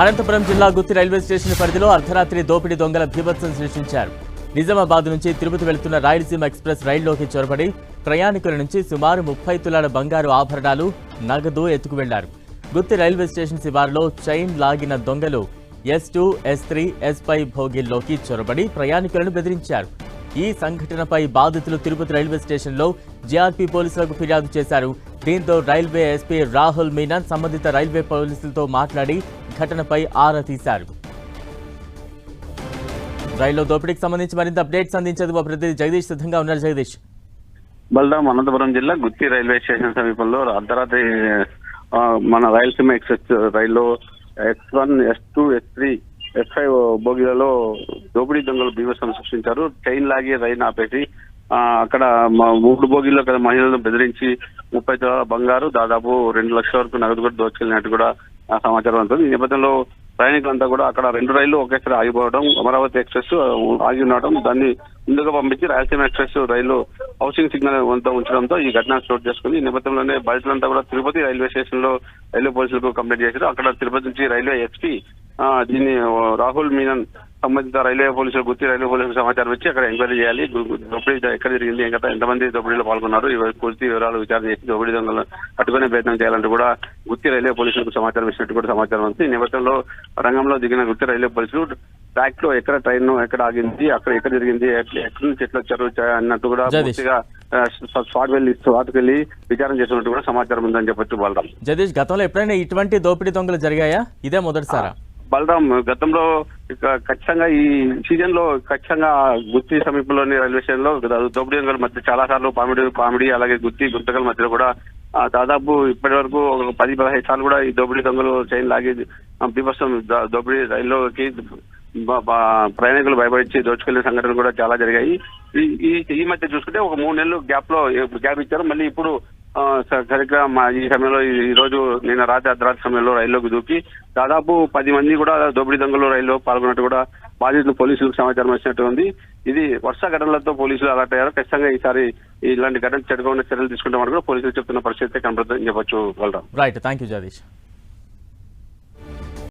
అనంతపురం జిల్లా గుత్తి railway station పరిధిలో అర్ధరాత్రి దోపిడీ దొంగల భీభత్సం సృష్టించారు. నిజామాబాద్ నుంచి తిరుపతి వెళుతున్న రాయలసీమ ఎక్స్ప్రెస్ రైల్లోకి చొరబడి ప్రయాణికుల నుంచి సుమారు ముప్పై తులాల బంగారు ఆభరణాలు నగదు ఎత్తుకు వెళ్ళారు గుత్తి రైల్వే స్టేషన్ శివారులో చైన్ లాగిన దొంగలు S two S three S five భోగిల్లోకి చొరబడి ప్రయాణికులను బెదిరించారు. ఈ సంఘటనపై బాధితులు తిరుపతి రైల్వే స్టేషన్లో జీఆర్పీ పోలీసులకు ఫిర్యాదు చేశారు. దీంతో రైల్వే ఎస్పీ రాహుల్ మీనాన్ సంబంధిత రైల్వే పోలీసులతో మాట్లాడి ఘటనపై ఆరా తీశారు. రైల్లో దోపిడీకి సంబంధించి మరింత అప్డేట్స్ అందించేది మా ప్రతినిధి జగదీష్. సిద్ధంగా ఉన్నారు జగదీష్. బల్దాం అనంతపురం జిల్లా గుత్తి రైల్వే స్టేషన్ సమీపంలో అర్ధరాత్రి మన రాయలసీమ ఎక్స్ప్రెస్ రైల్లో S one S two S three S five బోగిలలో దోపిడీ దొంగలు బీభత్సం సృష్టించారు. ట్రైన్ లాగి రైలు ఆపేసి అక్కడ మూడు బోగిల్లో కదా మహిళలను బెదిరించి ముప్పై తులాల బంగారు దాదాపు రెండు లక్షల వరకు నగదు కూడా దోచుకెళ్ళినట్టు కూడా సమాచారం ఉంటుంది ఈ నేపథ్యంలో ప్రయాణికులంతా కూడా అక్కడ రెండు రైళ్ళు ఒకేసారి ఆగిపోవడం అమరావతి ఎక్స్ప్రెస్ ఆగి ఉండడం దాన్ని ముందుగా పంపించి రాయలసీమ ఎక్స్ప్రెస్ రైలు హౌసింగ్ సిగ్నల్ వద్ద ఉంచడంతో ఈ ఘటన చోటు చేసుకుంది. ఈ నేపథ్యంలోనే బాధితులంతా కూడా తిరుపతి రైల్వే స్టేషన్లో రైల్వే పోలీసులకు కంప్లైంట్ చేశారు. అక్కడ తిరుపతి నుంచి రైల్వే ఎస్పీ దీన్ని రాహుల్ మీనన్ సంబంధిత రైల్వే పోలీసులు గుర్తి రైల్వే పోలీసులకు సమాచారం ఇచ్చి అక్కడ ఎంక్వైరీ చేయాలి. దోపిడీ ఎక్కడ జరిగింది ఇంకా ఎంతమంది దోపిడీలో పాల్గొన్నారు పూర్తి వివరాలు విచారణ చేసి దోపిడీ దొంగలు పట్టుకునే ప్రయత్నం చేయాలంటూ కూడా గుత్తి రైల్వే పోలీసులకు సమాచారం ఇచ్చినట్టు కూడా సమాచారం ఉంది ఈ నేపథ్యంలో రంగంలో దిగిన గుత్తి రైల్వే పోలీసులు ట్రాక్లో ఎక్కడ ట్రైన్ ఎక్కడ ఆగింది అక్కడ ఎక్కడ జరిగింది ఎక్కడి నుంచి ఎట్లా వచ్చారు అన్నట్టు కూడా. పూర్తిగా స్పాట్ వెళ్ళి స్పాట్కి వెళ్ళి విచారణ చేసినట్టు కూడా సమాచారం ఉందని చెప్పొచ్చు బలరాం జగదీష్ గతంలో ఎప్పుడైనా ఇటువంటి దోపిడీ దొంగలు జరిగాయా? ఇదే మొదటిసారా? బలరాం గతంలో ఇక ఖచ్చితంగా ఈ సీజన్లో ఖచ్చితంగా గుత్తి సమీపంలోని రైల్వే స్టేషన్లో దోపిడీ మధ్య చాలా సార్లు పామిడి పామిడి అలాగే గుత్తి గుంతకల మధ్యలో కూడా దాదాపు ఇప్పటి వరకు ఒక పది పదహైదు సార్లు కూడా ఈ దోపిడీ దొంగలు చైన్ లాగి బీభత్సం దోపిడీ రైల్లోకి ప్రయాణికులు భయపడించి దోచుకెళ్ళిన సంఘటనలు కూడా చాలా జరిగాయి. ఈ ఈ- మధ్య చూసుకుంటే ఒక మూడు నెలలు గ్యాప్లో గ్యాప్ ఇచ్చారు. మళ్ళీ ఇప్పుడు సరిగ్గా మా ఈ సమయంలో ఈ రోజు నిన్న రాత్రి అర్ధరాత్రి సమయంలో రైల్లోకి దూకి దాదాపు పది మంది కూడా దోపిడీ దొంగలు రైల్లో పాల్గొన్నట్టు కూడా బాధితులు పోలీసులకు సమాచారం వచ్చినట్టు ఉంది. ఇది వర్ష ఘటనలతో పోలీసులు అలర్ట్ అయ్యారు. ఖచ్చితంగా ఈసారి ఇలాంటి ఘటన చెడకుండా చర్యలు తీసుకుంటామని కూడా పోలీసులు చెప్తున్న పరిస్థితి కనబడుతుందని చెప్పొచ్చు వెళ్ళడం రైట్ థ్యాంక్ యూ జగదీష్